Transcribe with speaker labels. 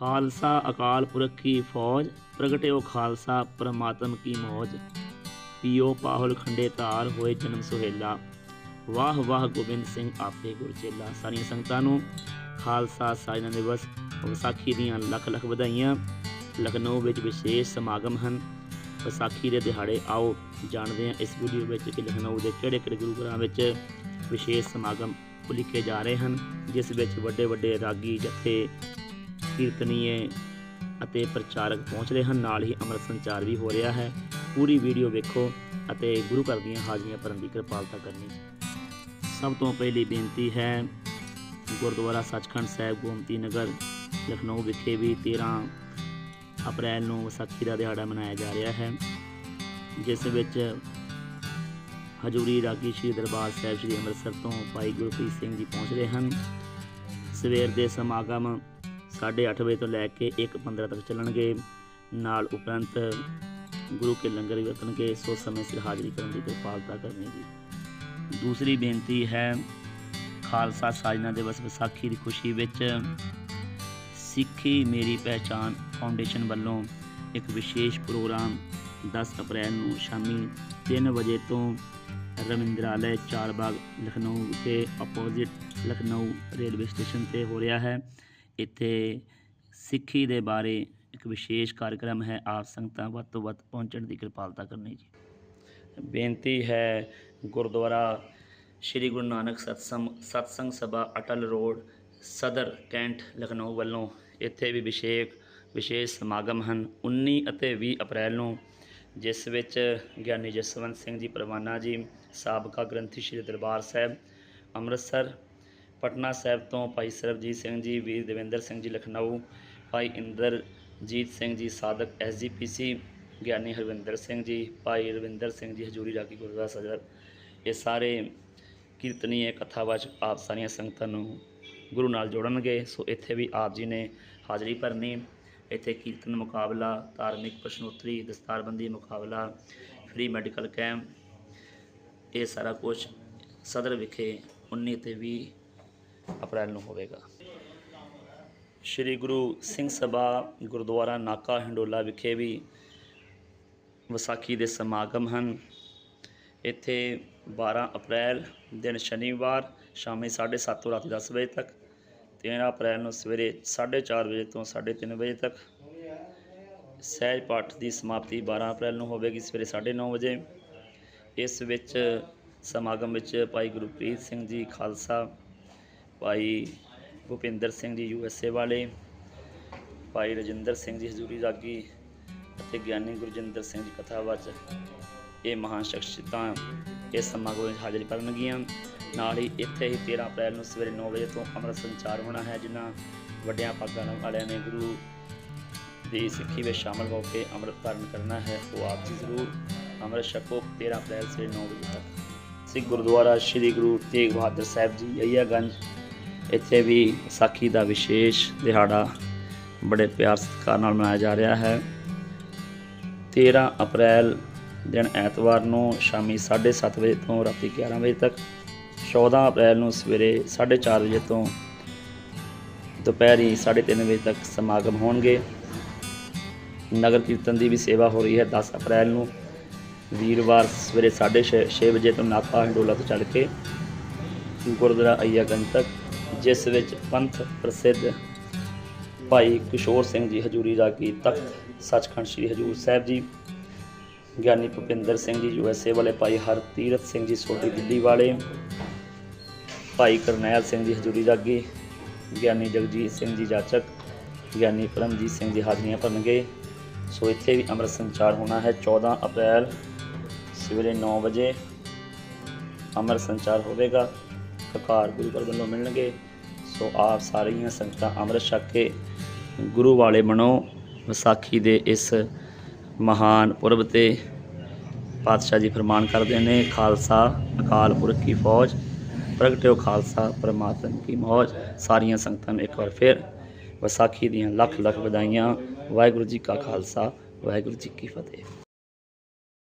Speaker 1: ਖਾਲਸਾ ਅਕਾਲ ਪੁਰਖ ਕੀ ਫੌਜ, ਪ੍ਰਗਟਿਓ ਖਾਲਸਾ ਪ੍ਰਮਾਤਮ ਕੀ ਮੌਜ। ਪੀਓ ਪਾਹੁਲ ਖੰਡੇ ਧਾਰ ਹੋਏ ਜਨਮ ਸੁਹੇਲਾ। ਵਾਹ ਵਾਹ ਗੋਬਿੰਦ ਸਿੰਘ ਆਪੇ ਗੁਰਚੇਲਾ ਸਾਰੀਆਂ ਸੰਗਤਾਂ ਨੂੰ ਖਾਲਸਾ ਸਾਜਨਾ ਦਿਵਸ ਵਿਸਾਖੀ ਦੀਆਂ ਲੱਖ ਲੱਖ ਵਧਾਈਆਂ। ਲਖਨਊ ਵਿੱਚ ਵਿਸ਼ੇਸ਼ ਸਮਾਗਮ ਹਨ। ਵਿਸਾਖੀ ਦੇ ਦਿਹਾੜੇ ਆਓ, ਜਾਣਦੇ ਹਾਂ ਇਸ ਵੀਡੀਓ ਵਿੱਚ ਕਿ ਲਖਨਊ ਦੇ ਕਿਹੜੇ ਕਿਹੜੇ ਗੁਰੂ ਘਰਾਂ ਵਿੱਚ ਵਿਸ਼ੇਸ਼ ਸਮਾਗਮ ਉਲੀਕੇ ਜਾ ਰਹੇ ਹਨ, ਜਿਸ ਵਿੱਚ ਵੱਡੇ ਵੱਡੇ ਰਾਗੀ ਜਥੇ ਕੀਰਤਨੀਏ ਅਤੇ ਪ੍ਰਚਾਰਕ ਪਹੁੰਚ ਰਹੇ ਹਨ। ਨਾਲ ਹੀ ਅੰਮ੍ਰਿਤ ਸੰਚਾਰ ਵੀ ਹੋ ਰਿਹਾ ਹੈ। ਪੂਰੀ ਵੀਡੀਓ ਵੇਖੋ ਅਤੇ ਗੁਰੂ ਘਰ ਦੀਆਂ ਹਾਜ਼ਰੀਆਂ ਭਰਨ ਦੀ ਕਿਰਪਾਲਤਾ ਕਰਨੀ। ਸਭ ਤੋਂ ਪਹਿਲੀ ਬੇਨਤੀ ਹੈ, ਗੁਰਦੁਆਰਾ ਸੱਚਖੰਡ ਸਾਹਿਬ, ਗੋਮਤੀ ਨਗਰ, ਲਖਨਊ ਵਿਖੇ ਵੀ 13 ਅਪ੍ਰੈਲ ਨੂੰ ਵਿਸਾਖੀ ਦਾ ਦਿਹਾੜਾ ਮਨਾਇਆ ਜਾ ਰਿਹਾ ਹੈ। ਜਿਸ ਵਿੱਚ ਹਜੂਰੀ ਰਾਗੀ ਸ਼੍ਰੀ ਦਰਬਾਰ ਸਾਹਿਬ, ਸ਼੍ਰੀ ਅੰਮ੍ਰਿਤਸਰ ਤੋਂ ਭਾਈ ਗੁਰਪ੍ਰੀਤ ਸਿੰਘ ਜੀ ਪਹੁੰਚ ਰਹੇ ਹਨ। ਸਵੇਰ ਦੇ ਸਮਾਗਮ 8:30 ਵਜੇ ਤੋਂ ਲੈ ਕੇ 1:15 ਤੱਕ ਚੱਲਣਗੇ। ਨਾਲ ਉਪਰੰਤ ਗੁਰੂ ਕੇ ਲੰਗਰ ਵੀ ਵਰਤਣਗੇ। ਸੋ ਸਮੇਂ ਸਿਰ ਹਾਜ਼ਰੀ ਕਰਨ ਦੀ ਕਿਰਪਾਲਤਾ ਕਰਨੀ ਜੀ ਦੂਸਰੀ ਬੇਨਤੀ ਹੈ, ਖਾਲਸਾ ਸਾਜਨਾ ਦਿਵਸ ਵਿਸਾਖੀ ਦੀ ਖੁਸ਼ੀ ਵਿੱਚ ਸਿੱਖੀ ਮੇਰੀ ਪਹਿਚਾਨ ਫਾਊਂਡੇਸ਼ਨ ਵੱਲੋਂ ਇੱਕ ਵਿਸ਼ੇਸ਼ ਪ੍ਰੋਗਰਾਮ 10 ਅਪ੍ਰੈਲ ਨੂੰ ਸ਼ਾਮੀ 3 ਵਜੇ ਤੋਂ ਰਵਿੰਦਰਾਲय ਚਾਰਬਾਗ ਲਖਨਊ ਦੇ ਆਪੋਜ਼ਿਟ ਲਖਨਊ ਰੇਲਵੇ ਸਟੇਸ਼ਨ ਤੇ ਹੋ ਰਿਹਾ ਹੈ। ਇੱਥੇ ਸਿੱਖੀ ਦੇ ਬਾਰੇ ਇੱਕ ਵਿਸ਼ੇਸ਼ ਕਾਰਜਕ੍ਰਮ ਹੈ। ਆਪ ਸੰਗਤਾਂ ਵੱਧ ਤੋਂ ਵੱਧ ਪਹੁੰਚਣ ਦੀ ਕਿਰਪਾਲਤਾ ਕਰਨੀ ਜੀ। ਬੇਨਤੀ ਹੈ ਗੁਰਦੁਆਰਾ ਸ਼੍ਰੀ ਗੁਰੂ ਨਾਨਕ ਸਤਸੰਗ ਸਤਸੰਗ ਸਭਾ ਅਟਲ ਰੋਡ, ਸਦਰ ਕੈਂਟ, ਲਖਨਊ ਵੱਲੋਂ ਇੱਥੇ ਵੀ ਵਿਸ਼ੇਸ਼ ਵਿਸ਼ੇਸ਼ ਸਮਾਗਮ ਹਨ। 19 ਅਤੇ 20 ਅਪ੍ਰੈਲ ਨੂੰ ਜਿਸ ਵਿੱਚ ਗਿਆਨੀ ਜਸਵੰਤ ਸਿੰਘ ਜੀ ਪਰਵਾਨਾ ਜੀ, ਸਾਬਕਾ ਗ੍ਰੰਥੀ ਸ਼੍ਰੀ ਦਰਬਾਰ ਸਾਹਿਬ, ਅੰਮ੍ਰਿਤਸਰ ਪਟਨਾ ਸਾਹਿਬ ਤੋਂ ਭਾਈ ਸਰਬਜੀਤ ਸਿੰਘ ਜੀ, ਵੀਰ ਦੇਵਿੰਦਰ ਸਿੰਘ ਜੀ, ਲਖਨਊ, ਭਾਈ ਇੰਦਰਜੀਤ ਸਿੰਘ ਜੀ, ਸਾਧਕ ਐਸਜੀਪੀਸੀ ਗਿਆਨੀ ਹਰਵਿੰਦਰ ਸਿੰਘ ਜੀ, ਭਾਈ ਰਵਿੰਦਰ ਸਿੰਘ ਜੀ, ਹਜੂਰੀ ਰਾਗੀ ਗੁਰਦੁਆਰਾ ਸਦਰ। ਇਹ ਸਾਰੇ ਕੀਰਤਨੀਏ ਕਥਾਵਾਚ ਆਪ ਸਾਰੀਆਂ ਸੰਗਤਾਂ ਨੂੰ ਗੁਰੂ ਨਾਲ ਜੋੜਨਗੇ। ਸੋ ਇੱਥੇ ਵੀ ਆਪ ਜੀ ਨੇ ਹਾਜ਼ਰੀ ਭਰਨੀ। ਇੱਥੇ ਕੀਰਤਨ ਮੁਕਾਬਲਾ, ਧਾਰਮਿਕ ਪ੍ਰਸ਼ਨੋਤਰੀ, ਦਸਤਾਰਬੰਦੀ ਮੁਕਾਬਲਾ, ਫ੍ਰੀ ਮੈਡੀਕਲ ਕੈਂਪ, ਇਹ ਸਾਰਾ ਕੁਝ ਸਦਰ ਵਿਖੇ 19 ਤੇ 20 ਅਪ੍ਰੈਲ ਨੂੰ ਹੋਵੇਗਾ। ਸ਼੍ਰੀ ਗੁਰੂ ਸਿੰਘ ਸਭਾ ਗੁਰਦੁਆਰਾ ਨਾਕਾ ਹੰਡੋਲਾ ਵਿਖੇ ਵੀ ਵਿਸਾਖੀ ਦੇ ਸਮਾਗਮ ਹਨ। ਇੱਥੇ 12 ਅਪ੍ਰੈਲ ਦਿਨ ਸ਼ਨੀਵਾਰ ਸ਼ਾਮੀ 7:30 ਤੋਂ ਰਾਤੀ 10 ਵਜੇ ਤੱਕ 13 ਅਪ੍ਰੈਲ ਨੂੰ ਸਵੇਰੇ 4:30 ਵਜੇ ਤੋਂ 3:30 ਵਜੇ ਤੱਕ ਸਹਿਜ ਪਾਠ ਦੀ ਸਮਾਪਤੀ 12 ਅਪ੍ਰੈਲ ਨੂੰ ਹੋਵੇਗੀ ਸਵੇਰੇ 9:30 ਵਜੇ। ਇਸ ਵਿੱਚ ਸਮਾਗਮ ਵਿੱਚ ਭਾਈ ਗੁਰਪ੍ਰੀਤ ਸਿੰਘ ਜੀ ਖਾਲਸਾ ਭਾਈ ਭੁਪਿੰਦਰ ਸਿੰਘ ਜੀ ਯੂਐਸਏ ਵਾਲੇ, ਭਾਈ ਰਜਿੰਦਰ ਸਿੰਘ ਜੀ ਹਜ਼ੂਰੀ ਰਾਗੀ ਅਤੇ ਗਿਆਨੀ ਗੁਰਜਿੰਦਰ ਸਿੰਘ ਜੀ ਕਥਾਵਾਚ ਇਹ ਮਹਾਨ ਸ਼ਖਸੀਅਤਾਂ ਇਸ ਸਮਾਗਮ ਵਿੱਚ ਹਾਜ਼ਰੀ ਭਰਨਗੀਆਂ। ਨਾਲ ਹੀ ਇੱਥੇ ਹੀ 13 ਅਪ੍ਰੈਲ ਨੂੰ ਸਵੇਰੇ 9 ਵਜੇ ਤੋਂ ਅੰਮ੍ਰਿਤ ਸੰਚਾਰ ਹੋਣਾ ਹੈ, ਜਿਨ੍ਹਾਂ ਵੱਡਿਆਂ ਪਾਗਾਂ ਵਾਲਿਆਂ ਨੇ ਗੁਰੂ ਦੀ ਸਿੱਖੀ ਵਿੱਚ ਸ਼ਾਮਲ ਹੋ ਕੇ ਅੰਮ੍ਰਿਤ ਧਾਰਨ ਕਰਨਾ ਹੈ। ਉਹ ਆਪ ਜੀ ਜ਼ਰੂਰ ਅੰਮ੍ਰਿਤ ਛਕੋ 13 ਅਪ੍ਰੈਲ ਸਵੇਰੇ 9 ਵਜੇ ਤੱਕ। ਸਿੱਖ ਗੁਰਦੁਆਰਾ ਸ੍ਰੀ ਗੁਰੂ ਤੇਗ ਬਹਾਦਰ ਸਾਹਿਬ ਜੀ, ਅਈਆਗੰਜ ਇੱਥੇ ਵੀ ਵਿਸਾਖੀ ਦਾ ਵਿਸ਼ੇਸ਼ ਦਿਹਾੜਾ ਬੜੇ ਪਿਆਰ ਸਤਿਕਾਰ ਨਾਲ ਮਨਾਇਆ ਜਾ ਰਿਹਾ ਹੈ। 13 ਅਪ੍ਰੈਲ ਦਿਨ ਐਤਵਾਰ ਨੂੰ ਸ਼ਾਮੀ 7:30 ਵਜੇ ਤੋਂ ਰਾਤੀ 11 ਵਜੇ ਤੱਕ 14 ਅਪ੍ਰੈਲ ਨੂੰ ਸਵੇਰੇ 4:30 ਵਜੇ ਤੋਂ ਦੁਪਹਿਰੀ 3:30 ਵਜੇ ਤੱਕ ਸਮਾਗਮ ਹੋਣਗੇ। ਨਗਰ ਕੀਰਤਨ ਦੀ ਵੀ ਸੇਵਾ ਹੋ ਰਹੀ ਹੈ 10 ਅਪ੍ਰੈਲ ਨੂੰ। ਵੀਰਵਾਰ ਸਵੇਰੇ 6:30 ਵਜੇ ਤੋਂ ਨਾਕਾ ਹੰਡੋਲਾ ਤੋਂ ਚੱਲ ਕੇ ਗੁਰਦੁਆਰਾ ਅਈਆਗੰਜ ਤੱਕ, ਜਿਸ ਵਿੱਚ ਪੰਥ ਪ੍ਰਸਿੱਧ ਭਾਈ ਕਿਸ਼ੋਰ ਸਿੰਘ ਜੀ ਹਜੂਰੀ ਰਾਗੀ ਤਖਤ ਸੱਚਖੰਡ ਸ੍ਰੀ ਹਜੂਰ ਸਾਹਿਬ ਜੀ, ਗਿਆਨੀ ਭੁਪਿੰਦਰ ਸਿੰਘ ਜੀ ਯੂਐਸਏ ਵਾਲੇ ਭਾਈ ਹਰਤੀਰਥ ਸਿੰਘ ਜੀ, ਸੋਢੀ ਦਿੱਲੀ ਵਾਲੇ, ਭਾਈ ਕਰਨੈਲ ਸਿੰਘ ਜੀ ਹਜੂਰੀ ਰਾਗੀ ਗਿਆਨੀ ਜਗਜੀਤ ਸਿੰਘ ਜੀ ਜਾਚਕ, ਗਿਆਨੀ ਪਰਮਜੀਤ ਸਿੰਘ ਜੀ ਹਾਜ਼ਰੀਆਂ ਭਰਨਗੇ। ਸੋ ਇੱਥੇ ਵੀ ਅੰਮ੍ਰਿਤ ਸੰਚਾਰ ਹੋਣਾ ਹੈ 14 ਅਪ੍ਰੈਲ ਸਵੇਰੇ 9 ਵਜੇ, ਅੰਮ੍ਰਿਤ ਸੰਚਾਰ ਹੋਵੇਗਾ। ਕਕਾਰ ਗੁਰੂ ਘਰ ਵੱਲੋਂ ਮਿਲਣਗੇ। ਸੋ ਆਪ ਸਾਰੀਆਂ ਸੰਗਤਾਂ ਅੰਮ੍ਰਿਤ ਛਕ ਕੇ ਗੁਰੂ ਵਾਲੇ ਬਣੋ। ਵਿਸਾਖੀ ਦੇ ਇਸ ਮਹਾਨ ਪੁਰਬ ਤੇ ਪਾਤਸ਼ਾਹ ਜੀ ਫਰਮਾਨ ਕਰਦੇ ਨੇ, ਖਾਲਸਾ, ਅਕਾਲ ਪੁਰਖ ਕੀ ਫੌਜ ਪ੍ਰਗਟਿਓ ਖਾਲਸਾ, ਪਰਮਾਤਮਾ ਕੀ ਮੌਜ। ਸਾਰੀਆਂ ਸੰਗਤਾਂ ਨੂੰ ਇੱਕ ਵਾਰ ਫਿਰ ਵਿਸਾਖੀ ਦੀਆਂ ਲੱਖ ਲੱਖ ਵਧਾਈਆਂ। ਵਾਹਿਗੁਰੂ ਜੀ ਕਾ ਖਾਲਸਾ, ਵਾਹਿਗੁਰੂ ਜੀ ਕੀ ਫਤਿਹ।